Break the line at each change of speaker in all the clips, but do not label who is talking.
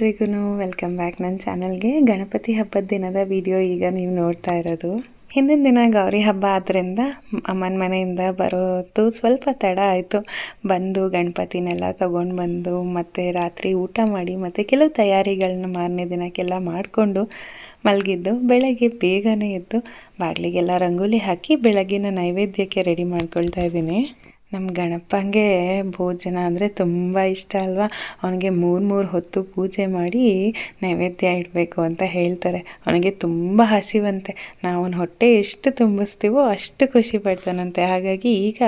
ಎಲ್ರಿಗೂ welcome back ನನ್ನ ಚಾನಲ್ಗೆ ಗಣಪತಿ ಹಬ್ಬದ ದಿನದ ವಿಡಿಯೋ ಈಗ ನೀವು ನೋಡ್ತಾ ಇರೋದು. ಹಿಂದಿನ ದಿನ ಗೌರಿ ಹಬ್ಬ ಆದ್ದರಿಂದ ಅಮ್ಮನ ಮನೆಯಿಂದ ಬರೋದು ಸ್ವಲ್ಪ ತಡ ಆಯಿತು. ಬಂದು ಗಣಪತಿನೆಲ್ಲ ತೊಗೊಂಡು ಬಂದು ಮತ್ತು ರಾತ್ರಿ ಊಟ ಮಾಡಿ ಮತ್ತು ಕೆಲವು ತಯಾರಿಗಳನ್ನ ಮಾರನೇ ದಿನಕ್ಕೆಲ್ಲ ಮಾಡಿಕೊಂಡು ಮಲಗಿದ್ದು, ಬೆಳಗ್ಗೆ ಬೇಗನೆ ಎದ್ದು, ಬಾಗಿಲಿಗೆಲ್ಲ ರಂಗೋಲಿ ಹಾಕಿ ಬೆಳಗಿನ ನೈವೇದ್ಯಕ್ಕೆ ರೆಡಿ ಮಾಡ್ಕೊಳ್ತಾ ಇದ್ದೀನಿ. ನಮ್ಮ ಗಣಪಂಗೆ ಭೋಜನ ಅಂದರೆ ತುಂಬ ಇಷ್ಟ ಅಲ್ವಾ? ಅವನಿಗೆ ಮೂರು ಮೂರು ಹೊತ್ತು ಪೂಜೆ ಮಾಡಿ ನೈವೇದ್ಯ ಇಡಬೇಕು ಅಂತ ಹೇಳ್ತಾರೆ. ಅವನಿಗೆ ತುಂಬ ಹಸಿವಂತೆ. ನಾವು ಅವನ ಹೊಟ್ಟೆ ಎಷ್ಟು ತುಂಬಿಸ್ತೀವೋ ಅಷ್ಟು ಖುಷಿ ಪಡ್ತಾನಂತೆ. ಹಾಗಾಗಿ ಈಗ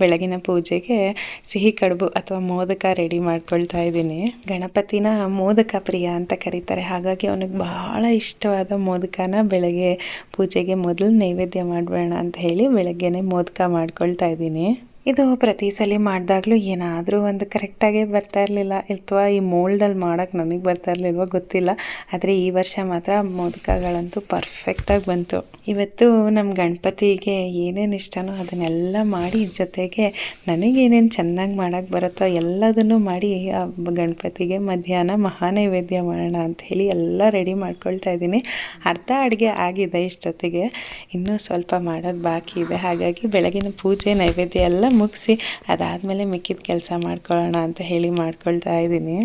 ಬೆಳಗಿನ ಪೂಜೆಗೆ ಸಿಹಿ ಕಡುಬು ಅಥವಾ ಮೋದಕ ರೆಡಿ ಮಾಡ್ಕೊಳ್ತಾ ಇದ್ದೀನಿ. ಗಣಪತಿನ ಮೋದಕ ಪ್ರಿಯ ಅಂತ ಕರೀತಾರೆ. ಹಾಗಾಗಿ ಅವನಿಗೆ ಬಹಳ ಇಷ್ಟವಾದ ಮೋದಕನ ಬೆಳಗ್ಗೆ ಪೂಜೆಗೆ ಮೊದಲು ನೈವೇದ್ಯ ಮಾಡಬೇಡ ಅಂತ ಹೇಳಿ ಬೆಳಗ್ಗೆನೇ ಮೋದಕ ಮಾಡ್ಕೊಳ್ತಾ ಇದ್ದೀನಿ. ಇದು ಪ್ರತಿ ಸಲ ಮಾಡಿದಾಗಲೂ ಏನಾದರೂ ಒಂದು ಕರೆಕ್ಟಾಗೇ ಬರ್ತಾ ಇರಲಿಲ್ಲ. ಅಥವಾ ಈ ಮೋಲ್ಡಲ್ಲಿ ಮಾಡೋಕ್ಕೆ ನನಗೆ ಬರ್ತಾ ಇರಲಿಲ್ವ ಗೊತ್ತಿಲ್ಲ. ಆದರೆ ಈ ವರ್ಷ ಮಾತ್ರ ಮೋದಕಗಳಂತೂ ಪರ್ಫೆಕ್ಟಾಗಿ ಬಂತು. ಇವತ್ತು ನಮ್ಮ ಗಣಪತಿಗೆ ಏನೇನು ಇಷ್ಟನೋ ಅದನ್ನೆಲ್ಲ ಮಾಡಿ ಜೊತೆಗೆ ನನಗೇನೇನು ಚೆನ್ನಾಗಿ ಮಾಡೋಕ್ಕೆ ಬರುತ್ತೋ ಎಲ್ಲದನ್ನು ಮಾಡಿ ಗಣಪತಿಗೆ ಮಧ್ಯಾಹ್ನ ಮಹಾನೈವೇದ್ಯ ಮಾಡೋಣ ಅಂತ ಹೇಳಿ ಎಲ್ಲ ರೆಡಿ ಮಾಡ್ಕೊಳ್ತಾ ಇದ್ದೀನಿ. ಅರ್ಧ ಅಡುಗೆ ಆಗಿದೆ ಇಷ್ಟೊತ್ತಿಗೆ. ಇನ್ನೂ ಸ್ವಲ್ಪ ಮಾಡೋದು ಬಾಕಿ ಇದೆ. ಹಾಗಾಗಿ ಬೆಳಗಿನ ಪೂಜೆ, ನೈವೇದ್ಯ ಎಲ್ಲ ಮುಗಿಸಿ, ಅದಾದಮೇಲೆ ಮಿಕ್ಕಿದ ಕೆಲಸ ಮಾಡ್ಕೊಳ್ಳೋಣ ಅಂತ ಹೇಳಿ ಮಾಡ್ಕೊಳ್ತಾ ಇದ್ದೀನಿ.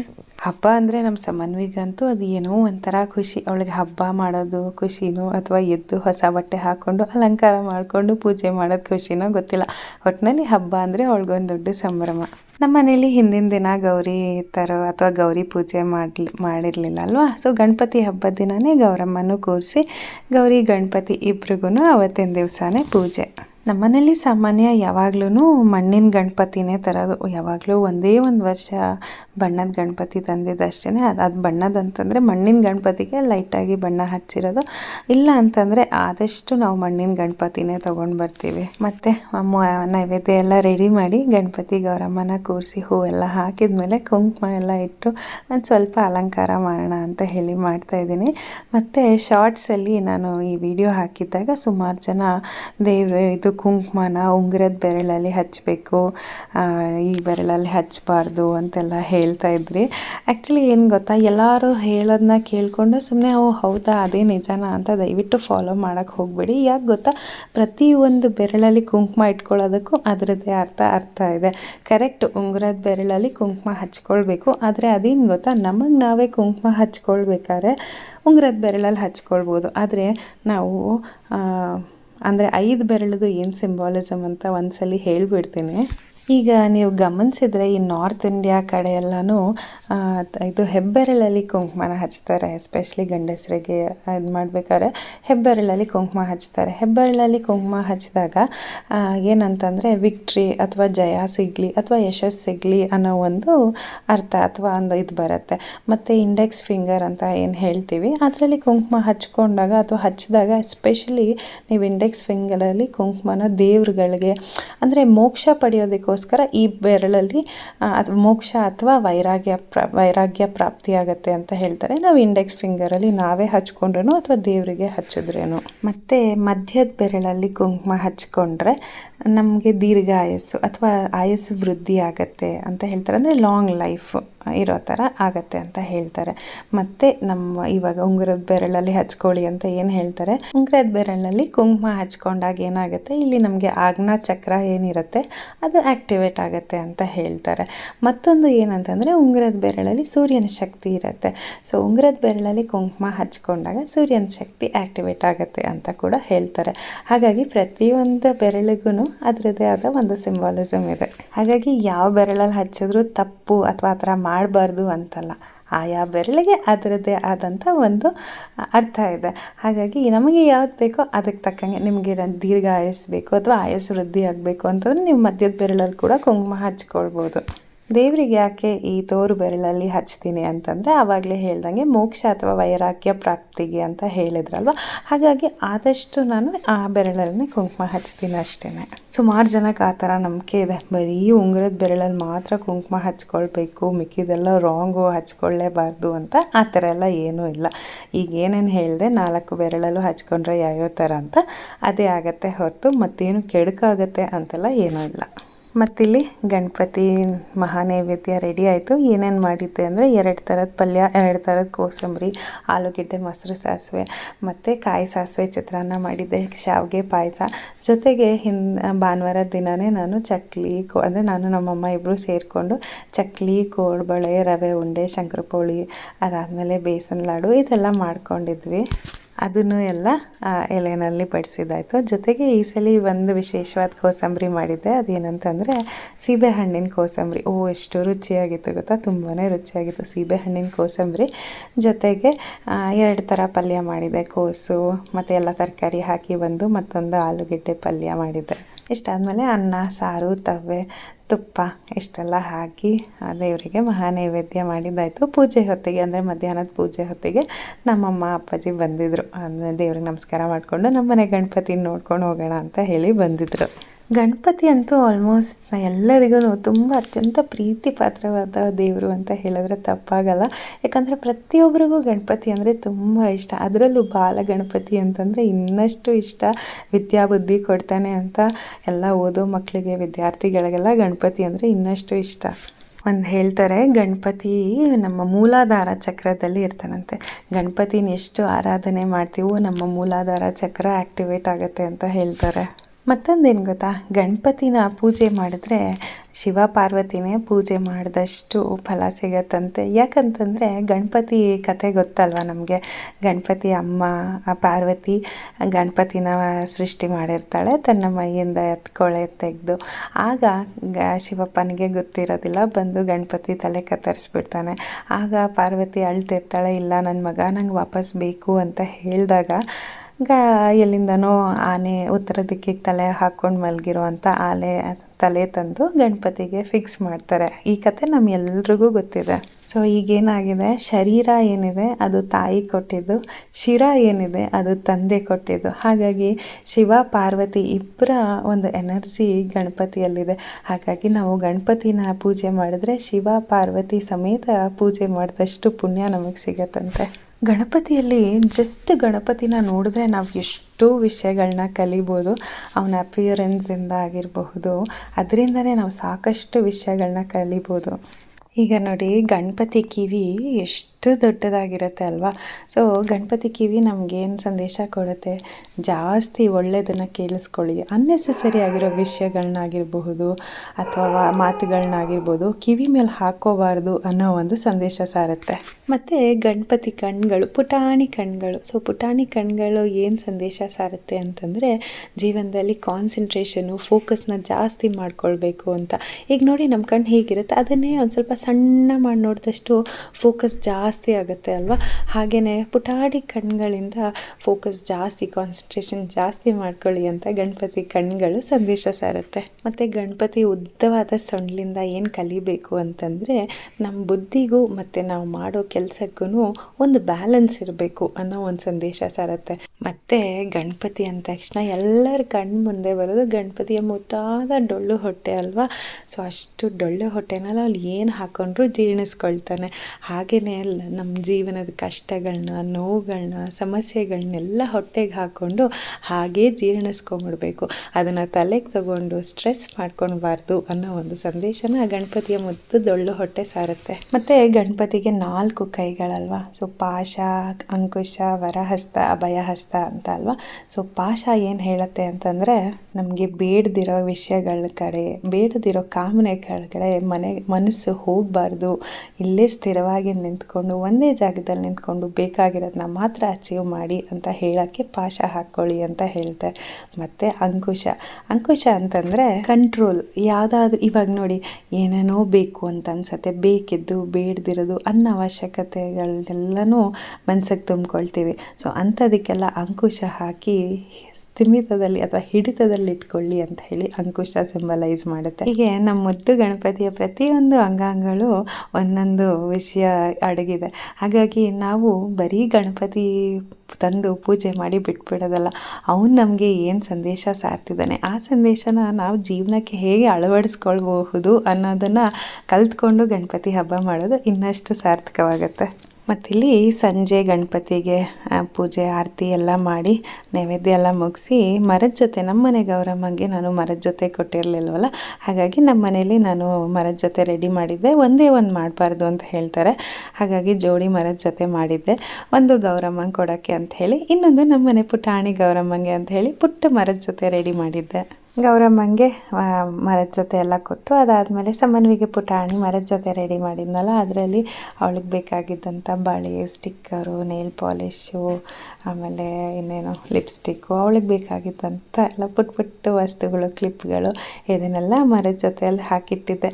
ಹಬ್ಬ ಅಂದರೆ ನಮ್ಮ ಸಮನ್ವಿಗಂತೂ ಅದು ಏನೋ ಒಂಥರ ಖುಷಿ. ಅವಳಿಗೆ ಹಬ್ಬ ಮಾಡೋದು ಖುಷಿನೋ ಅಥವಾ ಎದ್ದು ಹೊಸ ಬಟ್ಟೆ ಹಾಕ್ಕೊಂಡು ಅಲಂಕಾರ ಮಾಡಿಕೊಂಡು ಪೂಜೆ ಮಾಡೋದು ಖುಷಿನೋ ಗೊತ್ತಿಲ್ಲ. ಒಟ್ಟಿನಲ್ಲಿ ಹಬ್ಬ ಅಂದರೆ ಅವಳಿಗೊಂದು ದೊಡ್ಡ ಸಂಭ್ರಮ. ನಮ್ಮ ಮನೇಲಿ ಹಿಂದಿನ ದಿನ ಗೌರಿ ತರೋ ಅಥವಾ ಗೌರಿ ಪೂಜೆ ಮಾಡಲಿ, ಮಾಡಿರಲಿಲ್ಲ ಅಲ್ವಾ? ಸೊ ಗಣಪತಿ ಹಬ್ಬದ ದಿನವೇ ಗೌರಮ್ಮನೂ ಕೂರಿಸಿ ಗೌರಿ, ಗಣಪತಿ ಇಬ್ರಿಗೂ ಅವತ್ತಿನ ದಿವಸನೇ ಪೂಜೆ. ನಮ್ಮನೇಲಿ ಸಾಮಾನ್ಯ ಯಾವಾಗ್ಲೂ ಮಣ್ಣಿನ ಗಣಪತಿನೇ ತರೋದು. ಯಾವಾಗಲೂ ಒಂದೇ ಒಂದು ವರ್ಷ ಬಣ್ಣದ ಗಣಪತಿ ತಂದಿದ್ದಷ್ಟೇ ಅದು ಅದು ಬಣ್ಣದ ಅಂತಂದರೆ ಮಣ್ಣಿನ ಗಣಪತಿಗೆ ಲೈಟಾಗಿ ಬಣ್ಣ ಹಚ್ಚಿರೋದು. ಇಲ್ಲ ಅಂತಂದರೆ ಆದಷ್ಟು ನಾವು ಮಣ್ಣಿನ ಗಣಪತಿನೇ ತೊಗೊಂಡು ಬರ್ತೀವಿ. ಮತ್ತು ನೈವೇದ್ಯ ಎಲ್ಲ ರೆಡಿ ಮಾಡಿ ಗಣಪತಿ ಗೌರಮ್ಮನ ಕೂರಿಸಿ ಹೂವೆಲ್ಲ ಹಾಕಿದ ಮೇಲೆ ಕುಂಕುಮ ಎಲ್ಲ ಇಟ್ಟು ಒಂದು ಸ್ವಲ್ಪ ಅಲಂಕಾರ ಮಾಡೋಣ ಅಂತ ಹೇಳಿ ಮಾಡ್ತಾಯಿದ್ದೀನಿ ಮತ್ತು ಶಾರ್ಟ್ಸಲ್ಲಿ ನಾನು ಈ ವಿಡಿಯೋ ಹಾಕಿದ್ದಾಗ ಸುಮಾರು ಜನ ದೇವರು ಇದು ಕುಂಕುಮನ ಉಂಗುರದ ಬೆರಳಲ್ಲಿ ಹಚ್ಚಬೇಕು ಈ ಬೆರಳಲ್ಲಿ ಹಚ್ಚಬಾರ್ದು ಅಂತೆಲ್ಲ ಹೇಳ್ತಾ ಇದ್ರಿ. ಆ್ಯಕ್ಚುಲಿ ಏನು ಗೊತ್ತಾ, ಎಲ್ಲರೂ ಹೇಳೋದನ್ನ ಕೇಳಿಕೊಂಡು ಸುಮ್ಮನೆ ಓ, ಹೌದಾ, ಅದೇ ನಿಜಾನ ಅಂತ ದಯವಿಟ್ಟು ಫಾಲೋ ಮಾಡೋಕ್ಕೆ ಹೋಗಬೇಡಿ. ಯಾಕೆ ಗೊತ್ತಾ ಪ್ರತಿಯೊಂದು ಬೆರಳಲ್ಲಿ ಕುಂಕುಮ ಇಟ್ಕೊಳ್ಳೋದಕ್ಕೂ ಅದರದ್ದೇ ಅರ್ಥ ಅರ್ಥ ಇದೆ. ಕರೆಕ್ಟ್ ಉಂಗುರದ ಬೆರಳಲ್ಲಿ ಕುಂಕುಮ ಹಚ್ಕೊಳ್ಬೇಕು. ಆದರೆ ಅದೇನು ಗೊತ್ತಾ, ನಮಗೆ ನಾವೇ ಕುಂಕುಮ ಹಚ್ಕೊಳ್ಬೇಕಾದ್ರೆ ಉಂಗುರದ ಬೆರಳಲ್ಲಿ ಹಚ್ಕೊಳ್ಬೋದು. ಆದರೆ ನಾವು ಅಂದರೆ ಐದು ಬೆರಳದು ಏನು ಸಿಂಬಾಲಿಸಮ್ ಅಂತ ಒಂದ್ಸಲಿ ಹೇಳಿಬಿಡ್ತೀನಿ. ಈಗ ನೀವು ಗಮನಿಸಿದರೆ ಈ ನಾರ್ತ್ ಇಂಡಿಯಾ ಕಡೆ ಎಲ್ಲನೂ ಇದು ಹೆಬ್ಬೆರಳಲ್ಲಿ ಕುಂಕುಮನ ಹಚ್ತಾರೆ ಎಸ್ಪೆಷಲಿ ಗಂಡಸರಿಗೆ ಇದು ಮಾಡಬೇಕಾದ್ರೆ ಹೆಬ್ಬೆರಳಲ್ಲಿ ಕುಂಕುಮ ಹಚ್ತಾರೆ. ಹೆಬ್ಬೆರಳಲ್ಲಿ ಕುಂಕುಮ ಹಚ್ಚಿದಾಗ ಏನಂತಂದರೆ ವಿಕ್ಟ್ರಿ ಅಥವಾ ಜಯ ಸಿಗಲಿ ಅಥವಾ ಯಶಸ್ಸು ಸಿಗಲಿ ಅನ್ನೋ ಒಂದು ಅರ್ಥ ಅಥವಾ ಒಂದು ಇದು ಬರುತ್ತೆ. ಮತ್ತು ಇಂಡೆಕ್ಸ್ ಫಿಂಗರ್ ಅಂತ ಏನು ಹೇಳ್ತೀವಿ, ಅದರಲ್ಲಿ ಕುಂಕುಮ ಹಚ್ಕೊಂಡಾಗ ಅಥವಾ ಹಚ್ಚಿದಾಗ ಎಸ್ಪೆಷಲಿ ನೀವು ಇಂಡೆಕ್ಸ್ ಫಿಂಗರಲ್ಲಿ ಕುಂಕುಮನ ದೇವ್ರುಗಳಿಗೆ, ಅಂದರೆ ಮೋಕ್ಷ ಪಡೆಯೋದಕ್ಕೆ ಗೋಸ್ಕರ ಈ ಬೆರಳಲ್ಲಿ ಮೋಕ್ಷ ಅಥವಾ ವೈರಾಗ್ಯ ಪ್ರ, ವೈರಾಗ್ಯ ಪ್ರಾಪ್ತಿಯಾಗತ್ತೆ ಅಂತ ಹೇಳ್ತಾರೆ. ನಾವು ಇಂಡೆಕ್ಸ್ ಫಿಂಗರಲ್ಲಿ ನಾವೇ ಹಚ್ಕೊಂಡ್ರೂ ಅಥವಾ ದೇವರಿಗೆ ಹಚ್ಚಿದ್ರೇನು. ಮತ್ತು ಮಧ್ಯದ ಬೆರಳಲ್ಲಿ ಕುಂಕುಮ ಹಚ್ಕೊಂಡ್ರೆ ನಮಗೆ ದೀರ್ಘ ಆಯಸ್ಸು ಅಥವಾ ಆಯಸ್ಸು ವೃದ್ಧಿ ಆಗತ್ತೆ ಅಂತ ಹೇಳ್ತಾರೆ. ಅಂದರೆ ಲಾಂಗ್ ಲೈಫ್ ಇರೋ ಥರ ಆಗತ್ತೆ ಅಂತ ಹೇಳ್ತಾರೆ. ಮತ್ತು ನಮ್ಮ ಇವಾಗ ಉಂಗುರದ ಬೆರಳಲ್ಲಿ ಹಚ್ಕೊಳ್ಳಿ ಅಂತ ಏನು ಹೇಳ್ತಾರೆ? ಉಂಗುರದ ಬೆರಳಲ್ಲಿ ಕುಂಕುಮ ಹಚ್ಕೊಂಡಾಗ ಏನಾಗುತ್ತೆ? ಇಲ್ಲಿ ನಮಗೆ ಆಜ್ಞಾ ಚಕ್ರ ಏನಿರುತ್ತೆ? ಅದು ಆ್ಯಕ್ಟಿವೇಟ್ ಆಗುತ್ತೆ ಅಂತ ಹೇಳ್ತಾರೆ. ಮತ್ತೊಂದು ಏನಂತಂದರೆ ಉಂಗುರದ ಬೆರಳಲ್ಲಿ ಸೂರ್ಯನ ಶಕ್ತಿ ಇರುತ್ತೆ. ಸೊ ಉಂಗುರದ ಬೆರಳಲ್ಲಿ ಕುಂಕುಮ ಹಚ್ಕೊಂಡಾಗ ಸೂರ್ಯನ ಶಕ್ತಿ ಆ್ಯಕ್ಟಿವೇಟ್ ಆಗುತ್ತೆ ಅಂತ ಕೂಡ ಹೇಳ್ತಾರೆ. ಹಾಗಾಗಿ ಪ್ರತಿಯೊಂದು ಬೆರಳಿಗೂ ಅದರದ್ದೇ ಆದ ಒಂದು ಸಿಂಬಾಲಿಸಮ್ ಇದೆ. ಹಾಗಾಗಿ ಯಾವ ಬೆರಳಲ್ಲಿ ಹಚ್ಚಿದ್ರೂ ತಪ್ಪು ಅಥವಾ ಆ ಥರ ಮಾಡಬಾರ್ದು ಅಂತಲ್ಲ. ಆಯಾ ಬೆರಳಿಗೆ ಅದರದ್ದೇ ಆದಂಥ ಒಂದು ಅರ್ಥ ಇದೆ. ಹಾಗಾಗಿ ನಮಗೆ ಯಾವ್ದು ಬೇಕೋ ಅದಕ್ಕೆ ತಕ್ಕಂಗೆ ನಿಮಗೆ ದೀರ್ಘ ಆಯಸ್ಸು ಬೇಕು ಅಥವಾ ಆಯಸ್ಸು ವೃದ್ಧಿ ಆಗಬೇಕು ಅಂತಂದರೆ ನೀವು ಮಧ್ಯದ ಬೆರಳಲ್ಲಿ ಕೂಡ ಕುಂಕುಮ ಹಚ್ಕೊಳ್ಬೋದು. ದೇವರಿಗೆ ಯಾಕೆ ಈ ತೋರು ಬೆರಳಲ್ಲಿ ಹಚ್ತೀನಿ ಅಂತಂದರೆ ಆವಾಗಲೇ ಹೇಳ್ದಂಗೆ ಮೋಕ್ಷ ಅಥವಾ ವೈರಾಗ್ಯ ಪ್ರಾಪ್ತಿಗೆ ಅಂತ ಹೇಳಿದ್ರಲ್ವ? ಹಾಗಾಗಿ ಆದಷ್ಟು ನಾನು ಆ ಬೆರಳಲ್ಲೇ ಕುಂಕುಮ ಹಚ್ತೀನಿ ಅಷ್ಟೇ ಸುಮಾರು ಜನಕ್ಕೆ ಆ ಥರ ನಂಬಿಕೆ ಇದೆ. ಬರೀ ಉಂಗುರದ ಬೆರಳಲ್ಲಿ ಮಾತ್ರ ಕುಂಕುಮ ಹಚ್ಕೊಳ್ಬೇಕು, ಮಿಕ್ಕಿದೆಲ್ಲ ರಾಂಗು ಹಚ್ಕೊಳ್ಳೇಬಾರ್ದು ಅಂತ ಆ ಥರ ಎಲ್ಲ ಏನೂ ಇಲ್ಲ. ಈಗ ಏನೇನು ಹೇಳಿದೆ, ನಾಲ್ಕು ಬೆರಳಲ್ಲೂ ಹಚ್ಕೊಂಡ್ರೆ ಯಾವ್ಯಾವ ಥರ ಅಂತ, ಅದೇ ಆಗತ್ತೆ ಹೊರತು ಮತ್ತೇನು ಕೆಡುಕಾಗತ್ತೆ ಅಂತೆಲ್ಲ ಏನೂ ಇಲ್ಲ. ಮತ್ತಿಲ್ಲಿ ಗಣಪತಿ ಮಹಾನೈವೇದ್ಯ ರೆಡಿ ಆಯಿತು. ಏನೇನು ಮಾಡಿದ್ದೆ ಅಂದರೆ ಎರಡು ಥರದ ಪಲ್ಯ, ಎರಡು ಥರದ ಕೋಸಂಬರಿ, ಆಲೂಗೆಡ್ಡೆ, ಮೊಸರು ಸಾಸಿವೆ ಮತ್ತು ಕಾಯಿ ಸಾಸಿವೆ ಚಿತ್ರಾನ್ನ ಮಾಡಿದ್ದೆ. ಶಾವಿಗೆ ಪಾಯಸ. ಜೊತೆಗೆ ಹಿನ್, ಭಾನುವಾರ ದಿನವೇ ನಾನು ಚಕ್ಲಿ ಕೋ, ಅಂದರೆ ನಾನು ನಮ್ಮಮ್ಮ ಇಬ್ಬರು ಸೇರಿಕೊಂಡು ಚಕ್ಲಿ, ಕೋಡ್ಬಳೆ, ರವೆ ಉಂಡೆ, ಶಂಕರಪೋಳಿ ಅದಾದಮೇಲೆ ಬೇಸನ್ ಲಾಡು ಇದೆಲ್ಲ ಮಾಡ್ಕೊಂಡಿದ್ವಿ. ಅದನ್ನು ಎಲ್ಲ ಎಲೆಯಲ್ಲಿ ಬಡಿಸಿದ್ದಾಯಿತು ಜೊತೆಗೆ ಈ ಸಲ ಒಂದು ವಿಶೇಷವಾದ ಕೋಸಂಬರಿ ಮಾಡಿದ್ದೆ. ಅದೇನಂತಂದರೆ ಸೀಬೆಹಣ್ಣಿನ ಕೋಸಂಬರಿ. ಓ, ಎಷ್ಟು ರುಚಿಯಾಗಿತ್ತು ಗೊತ್ತಾ? ತುಂಬಾ ರುಚಿಯಾಗಿತ್ತು ಸೀಬೆಹಣ್ಣಿನ ಕೋಸಂಬರಿ. ಜೊತೆಗೆ ಎರಡು ಥರ ಪಲ್ಯ ಮಾಡಿದೆ. ಕೋಸು, ಮತ್ತು ಎಲ್ಲ ತರಕಾರಿ ಹಾಕಿ ಬಂದು ಮತ್ತೊಂದು ಆಲೂಗೆಡ್ಡೆ ಪಲ್ಯ ಮಾಡಿದ್ದೆ. ಇಷ್ಟಾದಮೇಲೆ ಅನ್ನ, ಸಾರು, ತವ್ವೆ ತುಪ್ಪ ಇಷ್ಟೆಲ್ಲ ಹಾಕಿ ಆ ದೇವರಿಗೆ ಮಹಾನೈವೇದ್ಯ ಮಾಡಿದ್ದಾಯಿತು. ಪೂಜೆ ಹೊತ್ತಿಗೆ ಅಂದರೆ ಮಧ್ಯಾಹ್ನದ ಪೂಜೆ ಹೊತ್ತಿಗೆ ನಮ್ಮಮ್ಮ, ಅಪ್ಪಾಜಿ ಬಂದಿದ್ದರು ಅಂದರೆ ದೇವ್ರಿಗೆ ನಮಸ್ಕಾರ ಮಾಡಿಕೊಂಡು ನಮ್ಮನೆ ಗಣಪತಿನ ನೋಡ್ಕೊಂಡು ಹೋಗೋಣ ಅಂತ ಹೇಳಿ ಬಂದಿದ್ದರು ಗಣಪತಿ ಅಂತೂ ಆಲ್ಮೋಸ್ಟ್ ಎಲ್ಲರಿಗೂ ತುಂಬ ಅತ್ಯಂತ ಪ್ರೀತಿ ಪಾತ್ರವಾದ ದೇವರು ಅಂತ ಹೇಳಿದ್ರೆ ತಪ್ಪಾಗಲ್ಲ. ಯಾಕಂದರೆ ಪ್ರತಿಯೊಬ್ಬರಿಗೂ ಗಣಪತಿ ಅಂದರೆ ತುಂಬ ಇಷ್ಟ. ಅದರಲ್ಲೂ ಬಾಲ ಗಣಪತಿ ಅಂತಂದರೆ ಇನ್ನಷ್ಟು ಇಷ್ಟ. ವಿದ್ಯಾಬುದ್ಧಿ ಕೊಡ್ತಾನೆ ಅಂತ ಎಲ್ಲ ಓದೋ ಮಕ್ಕಳಿಗೆ ವಿದ್ಯಾರ್ಥಿಗಳಿಗೆಲ್ಲ ಗಣಪತಿ ಅಂದರೆ ಇನ್ನಷ್ಟು ಇಷ್ಟ. ಒಂದು ಹೇಳ್ತಾರೆ, ಗಣಪತಿ ನಮ್ಮ ಮೂಲಾಧಾರ ಚಕ್ರದಲ್ಲಿ ಇರ್ತಾನಂತೆ. ಗಣಪತಿನ ಎಷ್ಟು ಆರಾಧನೆ ಮಾಡ್ತೀವೋ ನಮ್ಮ ಮೂಲಾಧಾರ ಚಕ್ರ ಆ್ಯಕ್ಟಿವೇಟ್ ಆಗುತ್ತೆ ಅಂತ ಹೇಳ್ತಾರೆ. ಮತ್ತೊಂದೇನು ಗೊತ್ತಾ? ಗಣಪತಿನ ಪೂಜೆ ಮಾಡಿದ್ರೆ, ಶಿವ ಪಾರ್ವತಿನೇ ಪೂಜೆ ಮಾಡಿದಷ್ಟು ಫಲ ಸಿಗತ್ತಂತೆ. ಯಾಕಂತಂದರೆ, ಗಣಪತಿ ಕತೆ ಗೊತ್ತಲ್ವ ನಮಗೆ? ಗಣಪತಿ ಅಮ್ಮ ಪಾರ್ವತಿ ಗಣಪತಿನ ಸೃಷ್ಟಿ ಮಾಡಿರ್ತಾಳೆ, ತನ್ನ ಮೈಯಿಂದ ಎತ್ಕೊಳೆ ತೆಗೆದು. ಆಗ ಗ, ಶಿವಪ್ಪನಿಗೆ ಗೊತ್ತಿರೋದಿಲ್ಲ, ಬಂದು ಗಣಪತಿ ತಲೆ ಕತ್ತರಿಸ್ಬಿಡ್ತಾನೆ. ಆಗ ಪಾರ್ವತಿ ಅಳ್ತಿರ್ತಾಳೆ, ಇಲ್ಲ ನನ್ನ ಮಗ, ನಂಗೆ ವಾಪಸ್ ಬೇಕು ಅಂತ ಹೇಳಿದಾಗ ಗ ಎಲ್ಲಿಂದನೋ ಆನೆ ಉತ್ತರ ದಿಕ್ಕಿಗೆ ತಲೆ ಹಾಕ್ಕೊಂಡು ಮಲಗಿರುವಂಥ ಆನೆ ತಲೆ ತಂದು ಗಣಪತಿಗೆ ಫಿಕ್ಸ್ ಮಾಡ್ತಾರೆ. ಈ ಕತೆ ನಮ್ಮೆಲ್ರಿಗೂ ಗೊತ್ತಿದೆ. ಸೊ ಈಗೇನಾಗಿದೆ? ಶರೀರ ಏನಿದೆ? ಅದು ತಾಯಿ ಕೊಟ್ಟಿದ್ದು. ಶಿರ ಏನಿದೆ? ಅದು ತಂದೆ ಕೊಟ್ಟಿದ್ದು. ಹಾಗಾಗಿ ಶಿವ, ಪಾರ್ವತಿ ಇಬ್ಬರ ಒಂದು ಎನರ್ಜಿ ಗಣಪತಿಯಲ್ಲಿದೆ. ಹಾಗಾಗಿ ನಾವು ಗಣಪತಿನ ಪೂಜೆ ಮಾಡಿದ್ರೆ ಶಿವ, ಪಾರ್ವತಿ ಸಮೇತ ಪೂಜೆ ಮಾಡಿದಷ್ಟು ಪುಣ್ಯ ನಮಗೆ ಸಿಗತ್ತಂತೆ. ಗಣಪತಿಯಲ್ಲಿ ಜಸ್ಟ್ ಗಣಪತಿನ ನೋಡಿದ್ರೆ ನಾವು ಎಷ್ಟೋ ವಿಷಯಗಳನ್ನ ಕಲಿಬೋದು. ಅವನ ಅಪಿಯರೆನ್ಸಿಂದ ಆಗಿರಬಹುದು. ಅದರಿಂದನೇ ನಾವು ಸಾಕಷ್ಟು ವಿಷಯಗಳನ್ನ ಕಲಿಬೋದು. ಈಗ ನೋಡಿ ಗಣಪತಿ ಕಿವಿ ಎಷ್ಟು ದೊಡ್ಡದಾಗಿರುತ್ತೆ ಅಲ್ವಾ? ಸೊ ಗಣಪತಿ ಕಿವಿ ನಮಗೇನು ಸಂದೇಶ ಕೊಡುತ್ತೆ? ಜಾಸ್ತಿ ಒಳ್ಳೆಯದನ್ನು ಕೇಳಿಸ್ಕೊಳ್ಳಿ. ಅನ್ನೆಸೆಸರಿ ಆಗಿರೋ ವಿಷಯಗಳನ್ನಾಗಿರಬಹುದು ಅಥವಾ ಮಾತುಗಳನ್ನಾಗಿರ್ಬೋದು ಕಿವಿ ಮೇಲೆ ಹಾಕೋಬಾರ್ದು ಅನ್ನೋ ಒಂದು ಸಂದೇಶ ಸಾರುತ್ತೆ. ಮತ್ತು ಗಣಪತಿ ಕಣ್ಗಳು, ಪುಟಾಣಿ ಕಣ್ಗಳು. ಸೊ ಪುಟಾಣಿ ಕಣ್ಗಳು ಏನು ಸಂದೇಶ ಸಾರುತ್ತೆ ಅಂತಂದರೆ ಜೀವನದಲ್ಲಿ ಕಾನ್ಸಂಟ್ರೇಷನು ಫೋಕಸ್ನ ಜಾಸ್ತಿ ಮಾಡ್ಕೊಳ್ಬೇಕು ಅಂತ. ಈಗ ನೋಡಿ ನಮ್ಮ ಕಣ್ಣು ಹೇಗಿರುತ್ತೆ? ಅದನ್ನೇ ಒಂದು ಸ್ವಲ್ಪ ಸಣ್ಣ ಮಾಡಿ ನೋಡಿದಷ್ಟು ಫೋಕಸ್ ಜಾಸ್ತಿ ಆಗುತ್ತೆ ಅಲ್ವಾ? ಹಾಗೆಯೇ ಪುಟಾಡಿ ಕಣ್ಗಳಿಂದ ಫೋಕಸ್ ಜಾಸ್ತಿ ಕಾನ್ಸಂಟ್ರೇಷನ್ ಜಾಸ್ತಿ ಮಾಡ್ಕೊಳ್ಳಿ ಅಂತ ಗಣಪತಿ ಕಣ್ಗಳು ಸಂದೇಶ ಸಾರುತ್ತೆ. ಮತ್ತು ಗಣಪತಿ ಉದ್ದವಾದ ಸೊಂಡ್ಲಿಂದ ಏನು ಕಲಿಬೇಕು ಅಂತಂದರೆ ನಮ್ಮ ಬುದ್ಧಿಗೂ ಮತ್ತು ನಾವು ಮಾಡೋ ಕೆಲಸಕ್ಕೂ ಒಂದು ಬ್ಯಾಲೆನ್ಸ್ ಇರಬೇಕು ಅನ್ನೋ ಒಂದು ಸಂದೇಶ ಸಾರುತ್ತೆ. ಮತ್ತು ಗಣಪತಿ ಅಂದ ತಕ್ಷಣ ಎಲ್ಲರ ಕಣ್ಣು ಮುಂದೆ ಬರೋದು ಗಣಪತಿಯ ಮುತ್ತಾದ ಡೊಳ್ಳು ಹೊಟ್ಟೆ ಅಲ್ವಾ? ಸೊ ಅಷ್ಟು ಡೊಳ್ಳು ಹೊಟ್ಟೆನಲ್ಲ ಅಲ್ಲಿ ಏನು ಹಾಕೊಂಡ್ರು ಜೀರ್ಣಿಸ್ಕೊಳ್ತಾನೆ. ಹಾಗೆಯೇ ನಮ್ಮ ಜೀವನದ ಕಷ್ಟಗಳನ್ನ ನೋವುಗಳನ್ನ ಸಮಸ್ಯೆಗಳನ್ನೆಲ್ಲ ಹೊಟ್ಟೆಗೆ ಹಾಕ್ಕೊಂಡು ಹಾಗೇ ಜೀರ್ಣಿಸ್ಕೊಂಬಿಡ್ಬೇಕು. ಅದನ್ನು ತಲೆಗೆ ತಗೊಂಡು ಸ್ಟ್ರೆಸ್ ಮಾಡ್ಕೊಳ್ಬಾರ್ದು ಅನ್ನೋ ಒಂದು ಸಂದೇಶನ ಗಣಪತಿಯ ಮುದ್ದು ದೊಳ್ಳು ಹೊಟ್ಟೆ ಸಾರುತ್ತೆ. ಮತ್ತು ಗಣಪತಿಗೆ ನಾಲ್ಕು ಕೈಗಳಲ್ವಾ? ಸೊ, ಪಾಶ, ಅಂಕುಶ, ವರಹಸ್ತ, ಅಭಯಹಸ್ತ ಅಂತ ಅಲ್ವಾ? ಸೊ, ಪಾಶ ಏನು ಹೇಳುತ್ತೆ ಅಂತಂದರೆ ನಮಗೆ ಬೇಡದಿರೋ ವಿಷಯಗಳ ಕಡೆ, ಬೇಡದಿರೋ ಕಾಮನೆಗಳ ಕಡೆ ಮನೆ, ಮನಸ್ಸು ಹೋಗಬಾರ್ದು. ಇಲ್ಲೇ ಸ್ಥಿರವಾಗಿ ನಿಂತ್ಕೊಂಡು, ಒಂದೇ ಜಾಗದಲ್ಲಿ ನಿಂತ್ಕೊಂಡು ಬೇಕಾಗಿರೋದನ್ನ ಮಾತ್ರ ಅಚೀವ್ ಮಾಡಿ ಅಂತ ಹೇಳೋಕ್ಕೆ ಪಾಶ ಹಾಕ್ಕೊಳ್ಳಿ ಅಂತ ಹೇಳ್ತೆ ಮತ್ತು ಅಂಕುಶ. ಅಂಕುಶ ಅಂತಂದರೆ ಕಂಟ್ರೋಲ್ ಯಾವುದಾದ್ರೂ, ಇವಾಗ ನೋಡಿ, ಏನೇನೋ ಬೇಕು ಅಂತ ಅನ್ಸತ್ತೆ. ಬೇಕಿದ್ದು, ಬೇಡದಿರೋದು, ಅನ್ನ ಅವಶ್ಯಕತೆಗಳೆಲ್ಲನೂ ಮನಸ್ಸಿಗೆ ತುಂಬಿಕೊಳ್ತೀವಿ. ಸೊ ಅಂಥದಕ್ಕೆಲ್ಲ ಅಂಕುಶ ಹಾಕಿ ಸ್ಥಿಮಿತದಲ್ಲಿ ಅಥವಾ ಹಿಡಿತದಲ್ಲಿ ಇಟ್ಕೊಳ್ಳಿ ಅಂತ ಹೇಳಿ ಅಂಕುಶ ಸಿಂಬಲೈಸ್ ಮಾಡುತ್ತೆ. ಹೀಗೆ ನಮ್ಮ ಮುದ್ದು ಗಣಪತಿಯ ಪ್ರತಿಯೊಂದು ಅಂಗಾಂಗಗಳು ಒಂದೊಂದು ವಿಷಯ ಅಡಗಿದೆ. ಹಾಗಾಗಿ ನಾವು ಬರೀ ಗಣಪತಿ ತಂದು ಪೂಜೆ ಮಾಡಿ ಬಿಟ್ಬಿಡೋದಲ್ಲ, ಅವನು ನಮಗೆ ಏನು ಸಂದೇಶ ಸಾರ್ತಿದ್ದಾನೆ ಆ ಸಂದೇಶನ ನಾವು ಜೀವನಕ್ಕೆ ಹೇಗೆ ಅಳವಡಿಸ್ಕೊಳ್ಬಹುದು ಅನ್ನೋದನ್ನು ಕಲ್ತ್ಕೊಂಡು ಗಣಪತಿ ಹಬ್ಬ ಮಾಡೋದು ಇನ್ನಷ್ಟು ಸಾರ್ಥಕವಾಗುತ್ತೆ. ಮತ್ತಿಲ್ಲಿ ಸಂಜೆ ಗಣಪತಿಗೆ ಪೂಜೆ, ಆರತಿ ಎಲ್ಲ ಮಾಡಿ ನೈವೇದ್ಯ ಎಲ್ಲ ಮುಗಿಸಿ ಮರದ ಜೊತೆ ನಮ್ಮ ಮನೆ ಗೌರಮ್ಮಂಗೆ ನಾನು ಮರದ ಜೊತೆ ಕೊಟ್ಟಿರಲಿಲ್ವಲ್ಲ, ಹಾಗಾಗಿ ನಮ್ಮ ಮನೇಲಿ ನಾನು ಮರದ ಜೊತೆ ರೆಡಿ ಮಾಡಿದ್ದೆ. ಒಂದೇ ಒಂದು ಮಾಡಬಾರ್ದು ಅಂತ ಹೇಳ್ತಾರೆ. ಹಾಗಾಗಿ ಜೋಡಿ ಮರದ ಜೊತೆ ಮಾಡಿದ್ದೆ. ಒಂದು ಗೌರಮ್ಮಂಗೆ ಕೊಡೋಕ್ಕೆ ಅಂತ ಹೇಳಿ, ಇನ್ನೊಂದು ನಮ್ಮ ಮನೆ ಪುಟಾಣಿ ಗೌರಮ್ಮಂಗೆ ಅಂತ ಹೇಳಿ ಪುಟ್ಟ ಮರದ ಜೊತೆ ರೆಡಿ ಮಾಡಿದ್ದೆ. ಗೌರಮ್ಮಂಗೆ ಮರದ ಜೊತೆ ಎಲ್ಲ ಕೊಟ್ಟು ಅದಾದಮೇಲೆ ಸಮನ್ವಿಗೆ ಪುಟಾಣಿ ಮರದ ಜೊತೆ ರೆಡಿ ಮಾಡಿದ್ನಲ್ಲ, ಅದರಲ್ಲಿ ಅವಳಿಗೆ ಬೇಕಾಗಿದ್ದಂಥ ಬಳೆ ಸ್ಟಿಕ್ಕರು ನೇಲ್ ಪಾಲಿಶು ಆಮೇಲೆ ಇನ್ನೇನು ಲಿಪ್ಸ್ಟಿಕ್ಕು ಅವಳಿಗೆ ಬೇಕಾಗಿದ್ದಂಥ ಎಲ್ಲ ಪುಟ್ಟ ಪುಟ್ಟ ವಸ್ತುಗಳು ಕ್ಲಿಪ್ಗಳು ಇದನ್ನೆಲ್ಲ ಮರದ ಜೊತೆಯಲ್ಲಿ ಹಾಕಿಟ್ಟಿದ್ದೆ.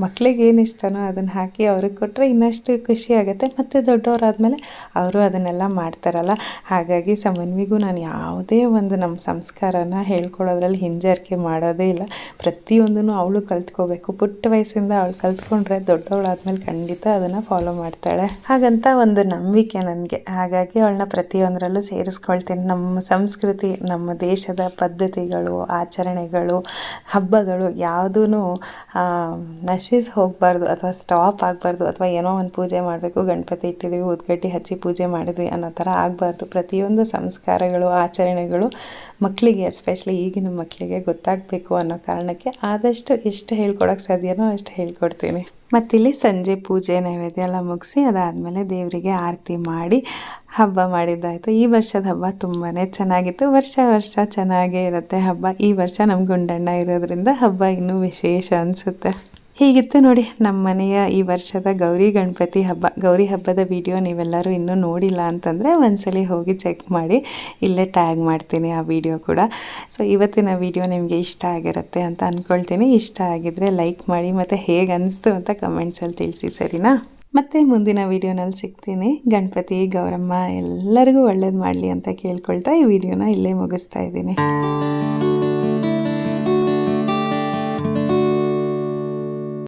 ಮಕ್ಳಿಗೆ ಏನು ಇಷ್ಟನೋ ಅದನ್ನು ಹಾಕಿ ಅವ್ರಿಗೆ ಕೊಟ್ಟರೆ ಇನ್ನಷ್ಟು ಖುಷಿ ಆಗುತ್ತೆ. ಮತ್ತು ದೊಡ್ಡವರಾದಮೇಲೆ ಅವರು ಅದನ್ನೆಲ್ಲ ಮಾಡ್ತಾರಲ್ಲ. ಹಾಗಾಗಿ ಸಮನ್ವಿಗೂ ನಾನು ಯಾವುದೇ ಒಂದು ನಮ್ಮ ಸಂಸ್ಕಾರನ ಹೇಳ್ಕೊಡೋದ್ರಲ್ಲಿ ಹಿಂಜರಿಕೆ ಮಾಡೋದೇ ಇಲ್ಲ. ಪ್ರತಿಯೊಂದನ್ನು ಅವಳು ಕಲ್ತ್ಕೋಬೇಕು. ಪುಟ್ಟ ವಯಸ್ಸಿಂದ ಅವಳು ಕಲ್ತ್ಕೊಂಡ್ರೆ ದೊಡ್ಡವಳಾದ್ಮೇಲೆ ಖಂಡಿತ ಅದನ್ನು ಫಾಲೋ ಮಾಡ್ತಾಳೆ. ಹಾಗಂತ ಒಂದು ನಂಬಿಕೆ ನನಗೆ. ಹಾಗಾಗಿ ಅವಳನ್ನ ಪ್ರತಿಯೊಂದರಲ್ಲೂ ಸೇರಿಸ್ಕೊಳ್ತೀನಿ. ನಮ್ಮ ಸಂಸ್ಕೃತಿ, ನಮ್ಮ ದೇಶದ ಪದ್ಧತಿಗಳು, ಆಚರಣೆಗಳು, ಹಬ್ಬಗಳು ಯಾವುದೂ ನಶಿಸ್ ಹೋಗಬಾರ್ದು ಅಥವಾ ಸ್ಟಾಪ್ ಆಗಬಾರ್ದು ಅಥವಾ ಏನೋ ಒಂದು ಪೂಜೆ ಮಾಡಬೇಕು, ಗಣಪತಿ ಇಟ್ಟಿದ್ದೀವಿ ಉದ್ಗಟ್ಟಿ ಹಚ್ಚಿ ಪೂಜೆ ಮಾಡಿದ್ವಿ ಅನ್ನೋ ಥರ ಆಗಬಾರ್ದು. ಪ್ರತಿಯೊಂದು ಸಂಸ್ಕಾರಗಳು, ಆಚರಣೆಗಳು ಮಕ್ಕಳಿಗೆ ಎಸ್ಪೆಷಲಿ ಈಗಿನ ಮಕ್ಕಳಿಗೆ ಗೊತ್ತಾಗಬೇಕು ಅನ್ನೋ ಕಾರಣಕ್ಕೆ ಆದಷ್ಟು ಎಷ್ಟು ಹೇಳ್ಕೊಡೋಕ್ಕೆ ಸಾಧ್ಯನೋ ಅಷ್ಟು ಹೇಳ್ಕೊಡ್ತೀನಿ. ಮತ್ತಿಲ್ಲಿ ಸಂಜೆ ಪೂಜೆ ನೈವೇದ್ಯ ಎಲ್ಲ ಮುಗಿಸಿ ಅದಾದಮೇಲೆ ದೇವರಿಗೆ ಆರತಿ ಮಾಡಿ ಹಬ್ಬ ಮಾಡಿದ್ದಾಯಿತು. ಈ ವರ್ಷದ ಹಬ್ಬ ತುಂಬಾ ಚೆನ್ನಾಗಿತ್ತು. ವರ್ಷ ವರ್ಷ ಚೆನ್ನಾಗೇ ಇರುತ್ತೆ ಹಬ್ಬ. ಈ ವರ್ಷ ನಮ್ಮ ಗುಂಡಣ್ಣ ಇರೋದ್ರಿಂದ ಹಬ್ಬ ಇನ್ನೂ ವಿಶೇಷ ಅನಿಸುತ್ತೆ. ಹೀಗಿತ್ತು ನೋಡಿ ನಮ್ಮ ಮನೆಯ ಈ ವರ್ಷದ ಗೌರಿ ಗಣಪತಿ ಹಬ್ಬ. ಗೌರಿ ಹಬ್ಬದ ವಿಡಿಯೋ ನೀವೆಲ್ಲರೂ ಇನ್ನೂ ನೋಡಿಲ್ಲ ಅಂತಂದರೆ ಒಂದ್ಸಲಿ ಹೋಗಿ ಚೆಕ್ ಮಾಡಿ. ಇಲ್ಲೇ ಟ್ಯಾಗ್ ಮಾಡ್ತೀನಿ ಆ ವಿಡಿಯೋ ಕೂಡ. ಸೊ ಇವತ್ತಿನ ವಿಡಿಯೋ ನಿಮಗೆ ಇಷ್ಟ ಆಗಿರುತ್ತೆ ಅಂತ ಅಂದ್ಕೊಳ್ತೀನಿ ಇಷ್ಟ ಆಗಿದ್ರೆ ಲೈಕ್ ಮಾಡಿ ಮತ್ತು ಹೇಗೆ ಅನಿಸ್ತು ಅಂತ ಕಮೆಂಟ್ಸಲ್ಲಿ ತಿಳಿಸಿ, ಸರಿನಾ? ಮತ್ತೆ ಮುಂದಿನ ವಿಡಿಯೋನಲ್ಲಿ ಸಿಗ್ತೀನಿ. ಗಣಪತಿ, ಗೌರಮ್ಮ ಎಲ್ಲರಿಗೂ ಒಳ್ಳೇದು ಮಾಡಲಿ ಅಂತ ಕೇಳ್ಕೊಳ್ತಾ ಈ ವಿಡಿಯೋನ ಇಲ್ಲೇ ಮುಗಿಸ್ತಾ ಇದ್ದೀನಿ.